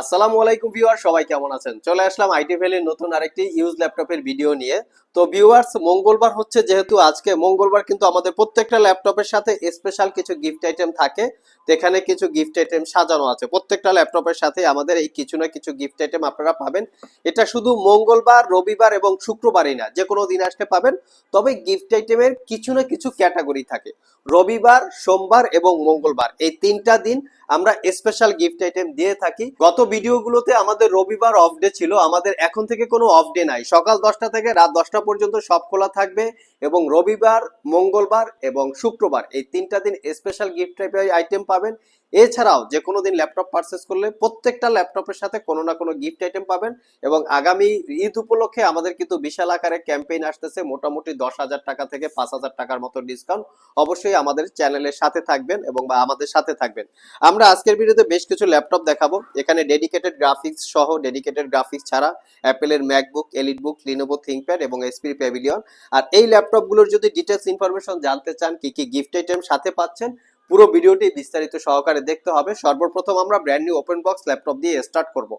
আসসালামু আলাইকুম ভিউয়ার, সবাই কেমন আছেন? চলে আসলাম আইটি ভ্যালির নতুন আরেকটি ইউজ ল্যাপটপের ভিডিও নিয়ে। তো ভিউয়ার্স, মঙ্গলবার হচ্ছে যেহেতু আজকে, মঙ্গলবার কিন্তু আমাদের প্রত্যেকটা ল্যাপটপের সাথে স্পেশাল কিছু গিফট আইটেম থাকে। এখানে কিছু গিফট আইটেম সাজানো আছে। প্রত্যেকটা ল্যাপটপের সাথে আমাদের এই কিছু না কিছু গিফট আইটেম আপনারা পাবেন। এটা শুধু মঙ্গলবার, রবিবার এবং শুক্রবারই না যে কোনো দিন আসতে পাবেন। তবে গিফট আইটেমের কিছু না কিছু ক্যাটাগরি থাকে। রবিবার, সোমবার এবং মঙ্গলবার, এই তিনটা দিন আমরা স্পেশাল গিফট আইটেম দিয়ে থাকি। গত ভিডিওগুলোতে আমাদের রবিবার অফ ডে ছিল, আমাদের এখন থেকে কোনো অফ ডে নাই। সকাল দশটা থেকে রাত দশটা পর্যন্ত সব খোলা থাকবে এবং রবিবার, মঙ্গলবার এবং শুক্রবার এই তিনটা দিন স্পেশাল গিফট টাইপের আইটেম পাবেন। এছাড়াও যে কোনো দিন ল্যাপটপ পারচেস করলে প্রত্যেকটা ল্যাপটপের সাথে কোনো না কোনো গিফট আইটেম পাবেন এবং আগামী ঈদ উপলক্ষে আমাদের কিন্তু বিশাল আকারে ক্যাম্পেইন আসতেছে, মোটামুটি দশ হাজার টাকা থেকে পাঁচ হাজার টাকার মতো ডিসকাউন্ট অবশ্যই আমাদের চ্যানেলের সাথে থাকবেন এবং বা আমাদের সাথে থাকবেন। আমরা আজকের ভিডিওতে বেশ কিছু ল্যাপটপ দেখাবো। এখানে ডেডিকেটেড গ্রাফিক্স সহ ডেডিকেটেড গ্রাফিক্স ছাড়া অ্যাপেলের MacBook EliteBook Lenovo ThinkPad এবং এসপি প্যাভিলিয়ন আর এই ল্যাপটপগুলোর যদি ডিটেলস ইনফরমেশন জানতে চান, কি কি গিফট আইটেম সাথে পাচ্ছেন, পুরো ভিডিওটি বিস্তারিত সহকারে দেখতে হবে। সর্বপ্রথম আমরা brand new open box laptop দিয়ে স্টার্ট করব।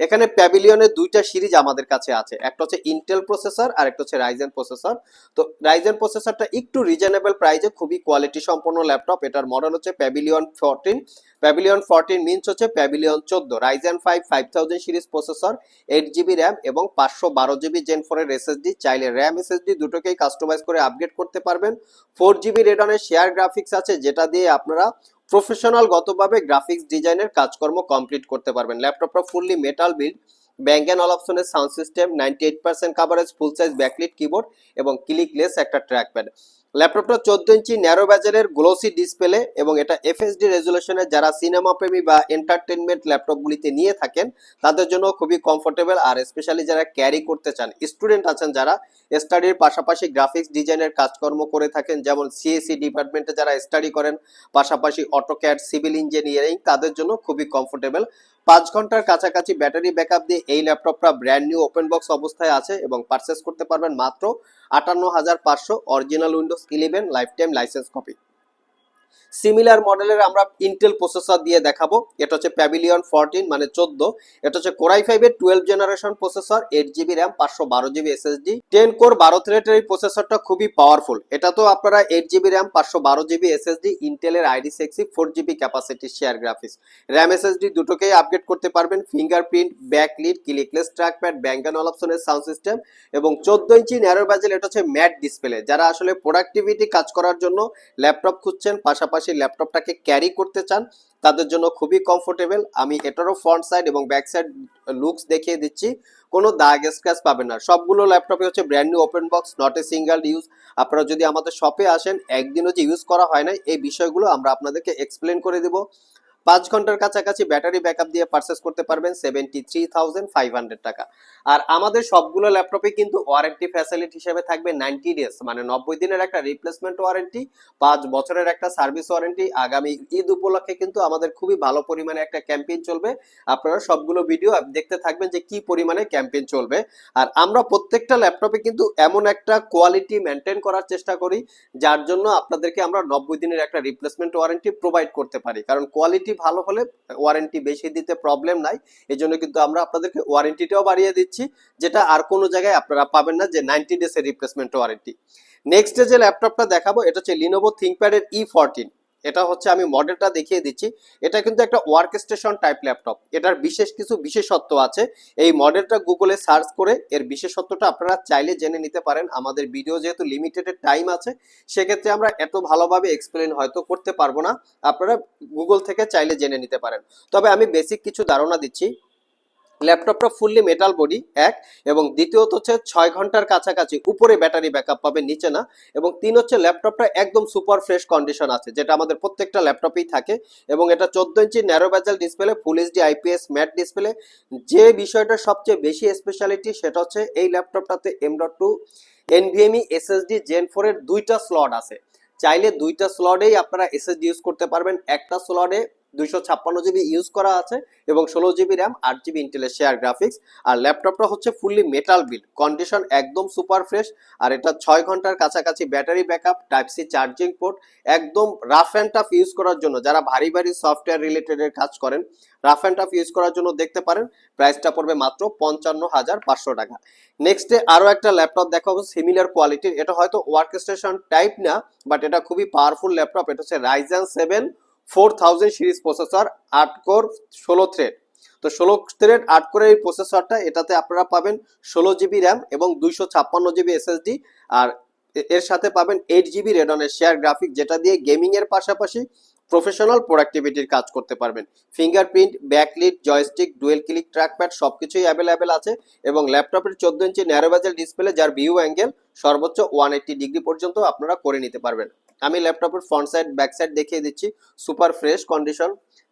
এখানে প্যাভিলিয়নের দুইটা সিরিজ আমাদের কাছে আছে। একটা হচ্ছে ইন্টেল প্রসেসর আর একটা হচ্ছে রাইজেন প্রসেসর তো রাইজেন প্রসেসরটা একটু রিজনেবল প্রাইসে খুবই কোয়ালিটি সম্পন্ন ল্যাপটপ। এটার মডেল হচ্ছে pavilion fourteen pavilion fourteen means হচ্ছে প্যাভিলিয়ন চোদ্দ Ryzen five five thousand series processor eight GB RAM এবং পাঁচশো বারো জিবি জেন ফোরের এসএসডি চাইলে র্যাম এসএসডি দুটোকেই কাস্টমাইজ করে আপগ্রেড করতে পারবেন। ফোর জিবি রেডনের শেয়ার গ্রাফিক্স আছে, যেটা দিয়ে আপনারা প্রফেশনাল গতভাবে গ্রাফিক্স ডিজাইনের কাজকর্ম কমপ্লিট করতে পারবেন। ল্যাপটপটা fully metal build bang and all অপশনের sound system ninety eight percent coverage full size backlit keyboard এবং ক্লিকলেস একটা ট্র্যাকপ্যাড ল্যাপটপটা চোদ্দ ইঞ্চি ন্যারো ব্যাজারের গ্লোসি ডিসপ্লে এবং এটা এফএসডি রেজুলেশনের যারা সিনেমা প্রেমী বা এন্টারটেনমেন্ট ল্যাপটপগুলিতে নিয়ে থাকেন, তাদের জন্য খুবই কমফোর্টেবল আর স্পেশালি যারা ক্যারি করতে চান স্টুডেন্ট আছেন যারা স্টাডির পাশাপাশি গ্রাফিক্স ডিজাইনের কাজকর্ম করে থাকেন, যেমন সিএসসি ডিপার্টমেন্টে যারা স্টাডি করেন, পাশাপাশি অটোক্যাড সিভিল ইঞ্জিনিয়ারিং তাদের জন্য খুবই কমফোর্টেবল পাঁচ ঘণ্টার কাছাকাছি ব্যাটারি ব্যাকআপ দিয়ে এই ল্যাপটপটা ব্র্যান্ড নিউ ওপেন বক্স অবস্থায় আছে এবং পারচেস করতে পারবেন মাত্র আটান্ন হাজার পাঁচশো original Windows eleven life time license copy similar মডেলের আমরা ইন্টেল প্রসেসর দিয়ে দেখাবো। এটা হচ্ছে প্যাভিলিয়ন ফোরটিন মানে চোদ্দ। এটা হচ্ছে কোরাই ফাইভের twelve generation processor eight GB RAM পাঁচশো বারো জিবি এসএসডি টেন কোর বারো থ্রেডের এই প্রসেসরটা খুবই পাওয়ারফুল এটা তো আপনারা এইট জিবি র্যাম পাঁচশো বারো জিবি এসএসডি ইন্টেলের ID sixty four GB capacity share graphics RAM SSD দুটোকেই আপগ্রেড করতে পারবেন। Fingerprint backlit clickless trackpad bang and অপশনের সাউন্ড সিস্টেম এবং চোদ্দ ইঞ্চি ন্যারো ব্যাজেল এটা হচ্ছে ম্যাট ডিসপ্লে যারা আসলে প্রোডাক্টিভিটি কাজ করার জন্য ল্যাপটপ খুঁজছেন, পাশাপাশি ল্যাপটপটাকে ক্যারি করতে চান, তাদের জন্য খুবই কমফোর্টেবল আমি এটারও ফ্রন্ট সাইড এবং ব্যাক সাইড লুকস দেখিয়ে দিচ্ছি। কোনো দাগ স্ক্র্যাচ পাবেন না। সবগুলো ল্যাপটপে হচ্ছে brand new open box not a single use আপনারা যদি আমাদের শপে আসেন, একদিনও যে ইউজ করা হয় না এই বিষয়গুলো আমরা আপনাদেরকে এক্সপ্লেন করে দেবো। পাঁচ ঘণ্টার কাছাকাছি ব্যাটারি ব্যাকআপ দিয়ে পারচেস করতে পারবেন seventy three thousand five hundred টাকা। আর আমাদের সবগুলো ল্যাপটপে কিন্তু ওয়ারেন্টি ফ্যাসিলিটি হিসেবে থাকবে নাইনটি ডেজ মানে নব্বই দিনের একটা রিপ্লেসমেন্ট ওয়ারেন্টি পাঁচ বছরের একটা সার্ভিস ওয়ারেন্টি আগামী ঈদ উপলক্ষে কিন্তু আমাদের খুবই ভালো পরিমাণে একটা ক্যাম্পেইন চলবে। আপনারা সবগুলো ভিডিও দেখতে থাকবেন যে কি পরিমাণে ক্যাম্পেইন চলবে। আর আমরা প্রত্যেকটা ল্যাপটপে কিন্তু এমন একটা কোয়ালিটি মেনটেন করার চেষ্টা করি, যার জন্য আপনাদেরকে আমরা নব্বই দিনের একটা রিপ্লেসমেন্ট ওয়ারেন্টি প্রোভাইড করতে পারি। কারণ কোয়ালিটি ভালো হলে ওয়ারেন্টি বেশি দিতে প্রবলেম নাই। এই জন্য কিন্তু আমরা আপনাদেরকে ওয়ারেন্টিটাও বাড়িয়ে দিচ্ছি, যেটা আর কোনো জায়গায় আপনারা পাবেন না যে নাইনটি ডেজের রিপ্লেসমেন্ট ওয়ারেন্টি নেক্সট যে ল্যাপটপটা দেখাবো, এটা হচ্ছে লিনোভো থিঙ্কপ্যাডের ই ফোরটিন এটা হচ্ছে আমি মডেলটা দেখিয়ে দিচ্ছি। এটা কিন্তু একটা ওয়ার্ক স্টেশন টাইপ ল্যাপটপ এটার বিশেষ কিছু বিশেষত্ব আছে। এই মডেলটা গুগলে সার্চ করে এর বিশেষত্বটা আপনারা চাইলে জেনে নিতে পারেন। আমাদের ভিডিও যেহেতু লিমিটেড টাইম আছে, সেক্ষেত্রে আমরা এত ভালোভাবে এক্সপ্লেন হয়তো করতে পারব না। আপনারা গুগল থেকে চাইলে জেনে নিতে পারেন। তবে আমি বেসিক কিছু ধারণা দিচ্ছি। ল্যাপটপটা ফুললি মেটাল বডি এক, এবং দ্বিতীয়ত হচ্ছে ছয় ঘণ্টার কাছাকাছি উপরে ব্যাটারি ব্যাকআপ পাবে নিচে না। এবং তিন হচ্ছে ল্যাপটপটা একদম সুপার ফ্রেশ কন্ডিশন আছে, যেটা আমাদের প্রত্যেকটা ল্যাপটপেই থাকে। এবং এটা চোদ্দ ইঞ্চি narrow bezel display full HD IPS matte display যে বিষয়টা সবচেয়ে বেশি স্পেশালিটি সেটা হচ্ছে এই ল্যাপটপটাতে M dot two NVMe SSD gen four এর দুইটা স্লট আছে। চাইলে দুইটা স্লটেই আপনারা এসএসডি ইউজ করতে পারবেন, একটা স্লটে দুইশো ছাপ্পান্ন জিবি ইউজ করা আছে এবং ষোলো জিবি র্যাম আট জিবি ইন্টেলের শেয়ার গ্রাফিক্স আর ল্যাপটপটা হচ্ছে ফুললি মেটাল বিল্ড কন্ডিশন একদম সুপার ফ্রেশ আর এটা ছয় ঘণ্টার কাছাকাছি battery backup type C charging port একদম রাফ অ্যান্ড টাফ ইউজ করার জন্য। যারা ভারী ভারী সফটওয়্যার রিলেটেডের কাজ করেন রাফ অ্যান্ড টাফ ইউজ করার জন্য দেখতে পারেন প্রাইসটা পড়বে মাত্র পঞ্চান্ন হাজার পাঁচশো টাকা। নেক্সটে আরও একটা ল্যাপটপ দেখাবো সিমিলার কোয়ালিটির এটা হয়তো ওয়ার্ক স্টেশন টাইপ না বাট এটা খুবই পাওয়ারফুল ল্যাপটপ এটা হচ্ছে Ryzen seven four thousand series processor আট কোর ষোলো থ্রেড তো ষোলো থ্রেড আট কোর এই প্রসেসরটা, এটাতে আপনারা পাবেন ষোলো জিবি র্যাম এবং দুইশো ছাপ্পান্ন জিবি এসএসডি আর এর সাথে পাবেন এইট জিবি রেডনের শেয়ার গ্রাফিক যেটা দিয়ে গেমিংয়ের পাশাপাশি প্রফেশনাল প্রোডাক্টিভিটির কাজ করতে পারবেন। Fingerprint, backlit, joystick, dual click, trackpad সবকিছুই অ্যাভেলেবেল আছে এবং ল্যাপটপের চোদ্দ ইঞ্চি ন্যারো বেজেল ডিসপ্লে যার ভিউ অ্যাঙ্গেল সর্বোচ্চ ওয়ান ডিগ্রি পর্যন্ত আপনারা করে নিতে পারবেন। আমি ল্যাপটপের ফ্রন্ট সাইড, ব্যাক সাইড দেখিয়ে দিচ্ছি। সুপার ফ্রেশ কন্ডিশন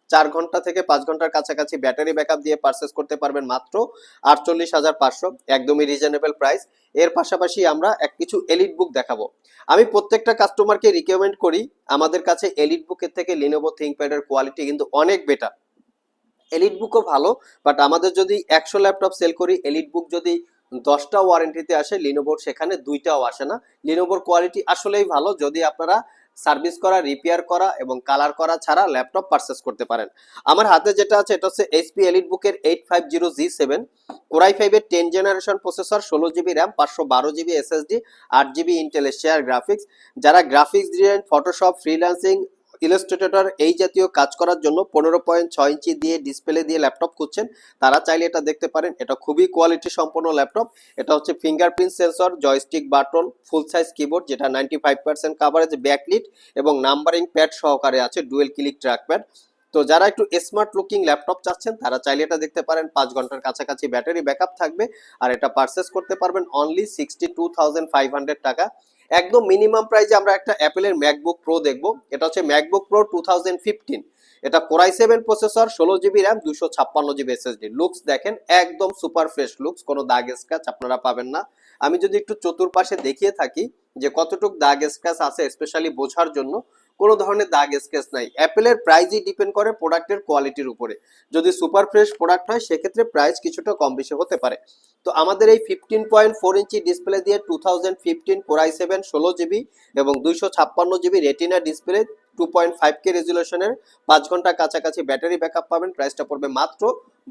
চার ঘণ্টা থেকে পাঁচ ঘণ্টার কাছাকাছি ব্যাটারি ব্যাকআপ দিয়ে পারচেস করতে পারবেন মাত্র আটচল্লিশ হাজার পাঁচশো, একদমই রিজনেবল প্রাইস এর পাশাপাশি আমরা এক কিছু এলিট বুক দেখাবো। আমি প্রত্যেকটা কাস্টমারকে রিকমেন্ড করি, আমাদের কাছে এলিট বুকের থেকে লিনোভো থিঙ্কপ্যাডের কোয়ালিটি কিন্তু অনেক বেটার এলিট বুকও ভালো বাট আমাদের যদি একশো ল্যাপটপ সেল করি এলিট বুক যদি দশটা ওয়ারেন্টিতে আসে লিনোভোর সেখানে দুইটাও আসে না। লিনোভোর কোয়ালিটি আসলেই ভালো, যদি আপনারা সার্ভিস করা, রিপেয়ার করা এবং কালার করা ছাড়া ল্যাপটপ পারচেস করতে পারেন। আমার হাতে যেটা আছে, এটা হচ্ছে এইচপি এলিট বুকের eight five zero G seven core i ফাইভের টেন জেনারেশন প্রসেসর ষোলো জিবি র্যাম পাঁচশো বারো জিবি এসএসডি আট জিবি ইন্টেলের শেয়ার গ্রাফিক্স যারা graphics design Photoshop freelancing Illustrator এই জাতীয় কাজ করার জন্য পনেরো পয়েন্ট ছয় ইঞ্চি দিয়ে ডিসপ্লে দিয়ে ল্যাপটপ খুঁজছেন। তারা চাইলে এটা দেখতে পারেন। এটা খুবই কোয়ালিটি সম্পন্ন ল্যাপটপ এটা হচ্ছে fingerprint sensor joystick button full size keyboard যেটা ninety five percent coverage backlit এবং নাম্বারিং প্যাড সহকারে আছে ডুয়েল ক্লিক ট্র্যাকপ্যাড তো যারা একটু স্মার্ট লুকিং ল্যাপটপ চাচ্ছেন, তারা চাইলে এটা দেখতে পারেন। পাঁচ ঘণ্টার কাছাকাছি ব্যাটারি ব্যাকআপ থাকবে। আর এটা পারচেস করতে পারবেন only sixty two thousand five hundred টাকা। একদম মিনিমাম প্রাইসে আমরা একটা অ্যাপেলের ম্যাকবুক প্রো দেখব। এটা হচ্ছে ম্যাকবুক প্রো টু এটা কোরাই সেভেন প্রসেসর ষোলো জিবি র্যাম দুশো ছাপ্পান্ন জিবি এসএসডি লুকস দেখেন, একদম সুপার ফ্রেশ লুকস কোনো দাগ স্ক্র্যাচ আপনারা পাবেন না। আমি যদি একটু চতুর্পাশে দেখিয়ে থাকি যে কতটুক দাগ স্ক্র্যাচ আছে স্পেশালি বোঝার জন্য, কোনো ধরনের দাগ স্কেচ নাই। অ্যাপেলের প্রাইসই ডিপেন্ড করে প্রোডাক্টের কোয়ালিটির উপরে। যদি সুপার ফ্রেশ প্রোডাক্ট হয়, সেক্ষেত্রে প্রাইস কিছুটা কম বেশি হতে পারে। তো আমাদের এই fifteen point four inch display দিয়ে two thousand fifteen core i seven ষোলো জিবি এবং দুইশো ছাপ্পান্ন GB retina display two point five K রেজুলেশনের পাঁচ ঘণ্টা কাছাকাছি ব্যাটারি ব্যাকআপ পাবেন। প্রাইসটা পড়বে মাত্র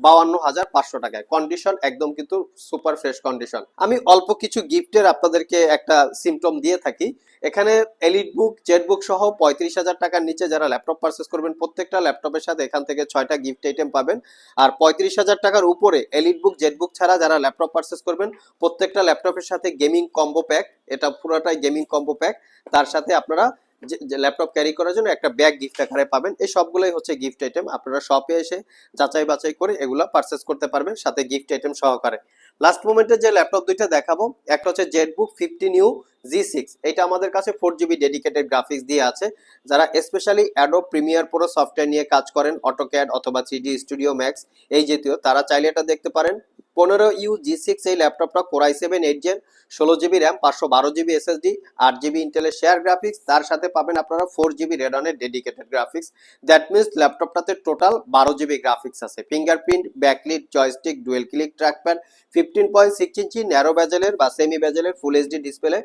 বাউান্ন হাজার পাঁচশো টাকায়। কন্ডিশন একদম কিন্তু সুপার ফ্রেশ কন্ডিশন আমি অল্প কিছু গিফটের আপনাদেরকে একটা সিমটম দিয়ে থাকি। এখানে এলিট বুক জেট বুক সহ পঁয়ত্রিশ হাজার টাকার নিচে যারা ল্যাপটপ পারচেস করবেন, প্রত্যেকটা ল্যাপটপের সাথে এখান থেকে ছয়টা গিফট আইটেম পাবেন। আর পঁয়ত্রিশ হাজার টাকার উপরে এলিট বুক জেট বুক ছাড়া যারা ল্যাপটপ পারচেস করবেন। প্রত্যেকটা ল্যাপটপের সাথে গেমিং কম্বো প্যাক এটা পুরোটাই গেমিং কম্বো প্যাক তার সাথে আপনারা যে- ল্যাপটপ ক্যারি করার জন্য একটা ব্যাগ গিফট আকারে পাবেন। এই সবগুলোই হচ্ছে গিফট আইটেম আপনারা শপে এসে যাচাই বাছাই করে এগুলো পারচেস করতে পারবেন, সাথে গিফট আইটেম সহকারে। লাস্ট মোমেন্টে যে ল্যাপটপ দুইটা দেখাবো, একটা হচ্ছে ZBook fifteen U G six এটা আমাদের কাছে ফোর জিবি ডেডিকেটেড গ্রাফিক্স দিয়ে আছে। যারা specially Adobe Premiere Pro software নিয়ে কাজ করেন অটোক্যাড অথবা থ্রি স্টুডিও ম্যাক্স এই জাতীয়, তারা চাইলে এটা দেখতে পারেন। পনেরো ইউ জি সিক্স এই ল্যাপটপটা core i seven eight gen ষোলো জিবি র্যাম পাঁচশো বারো জিবি এসএসডি আট জিবি ইন্টেলের শেয়ার গ্রাফিক্স তার সাথে পাবেন আপনারা ফোর জিবি রেডনের ডেডিকেটেড গ্রাফিক্স দ্যাট মিনস ল্যাপটপটাতে টোটাল বারো জিবি গ্রাফিক্স আছে। Fingerprint backlit joystick dual click trackpad fifteen point six inch narrow ব্যাজেলের বা সেমি ব্যাজেলের ফুল এইচডি ডিসপ্লে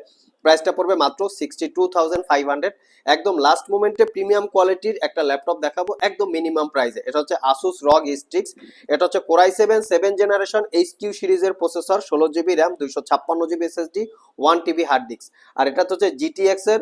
প্রাইসটা পড়বে মাত্র sixty two thousand five hundred একদম লাস্ট মোমেন্টে প্রিমিয়াম কোয়ালিটির একটা ল্যাপটপ দেখাবো, একদম মিনিমাম প্রাইসে এটা হচ্ছে আসুস রগ স্টিক্স এটা হচ্ছে core i seven seven generation H Q সিরিজের প্রসেসর ষোলো জিবি র্যাম দুইশো ছাপ্পান্ন GB SSD one TB hard disk আর এটা হচ্ছে জিটিএক্স এর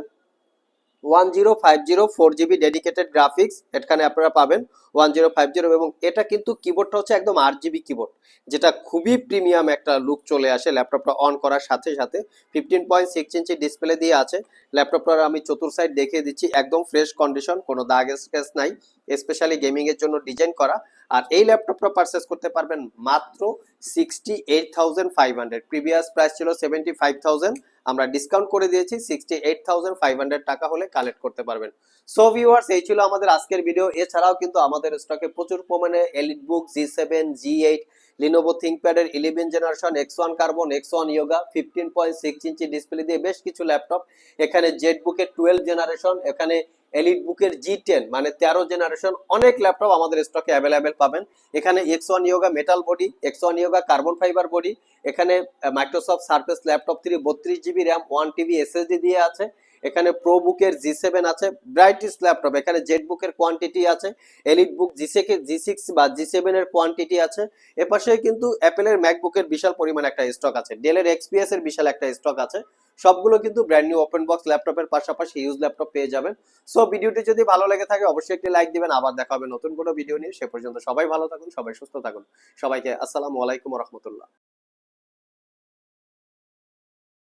one zero five zero four GB dedicated graphics এখানে আপনারা পাবেন ওয়ান জিরো ফাইভ জিরো এবং এটা কিন্তু কিবোর্ডটা হচ্ছে একদম আট জিবি কিবোর্ড যেটা খুবই প্রিমিয়াম একটা লুক চলে আসে ল্যাপটপটা অন করার সাথে সাথে। Fifteen point six inch display দিয়ে আছে। ল্যাপটপটার আমি চতুর সাইড দেখিয়ে দিচ্ছি, একদম ফ্রেশ কন্ডিশন কোনো দাগ স্কেচ নাই স্পেশালি গেমিংয়ের জন্য ডিজাইন করা। আর এই ল্যাপটপটা পারচেস করতে পারবেন মাত্র sixty eight thousand five hundred previous price ছিল সেভেন্টি ফাইভ থাউজেন্ড আমরা ডিসকাউন্ট করে দিয়েছি sixty eight thousand five hundred টাকা হলে কালেক্ট করতে পারবেন। সো ভিউয়ার্স এই ছিল আমাদের আজকের ভিডিও এছাড়াও কিন্তু আমাদের স্টকে প্রচুর পরিমাণে elite book G seven G eight Lenovo থিঙ্কপ্যাডের eleven generation X one carbon X one Yoga fifteen point six inch display দিয়ে বেশ কিছু ল্যাপটপ এখানে জেট বুকের টুয়েলভ জেনারেশন এখানে এলিট বুকের জি টেন মানে তেরো জেনারেশন অনেক ল্যাপটপ আমাদের স্টকে অ্যাভেলেবেল পাবেন। এখানে X one Yoga metal body X one Yoga carbon fibre body এখানে মাইক্রোসফট সার্ফেস ল্যাপটপ থ্রি বত্রিশ GB RAM one TB SSD দিয়ে আছে। এখানে প্রো বুকের জি সেভেন আছে ব্রাইটিস ল্যাপটপ এখানে জেড বুকের কোয়ান্টিটি আছে elite book G G six বা জি সেভেন এর কোয়ান্টিটি আছে। এপাশে কিন্তু অ্যাপেলের ম্যাকবুকের বিশাল পরিমাণ একটা স্টক আছে ডেলের এক্সপিএস এর বিশাল একটা স্টক আছে। সবগুলো কিন্তু ব্র্যান্ড নিউ ওপেন বক্স ল্যাপটপের পাশাপাশি ইউজ ল্যাপটপ পেয়ে যাবেন। সো ভিডিওটি যদি ভালো লেগে থাকে, অবশ্যই একটি লাইক দিবেন। আবার দেখা হবে নতুন কোনো ভিডিও নিয়ে। সে পর্যন্ত সবাই ভালো থাকুন, সবাই সুস্থ থাকুন। সবাইকে আসসালামু আলাইকুম রহমতুল্লাহ।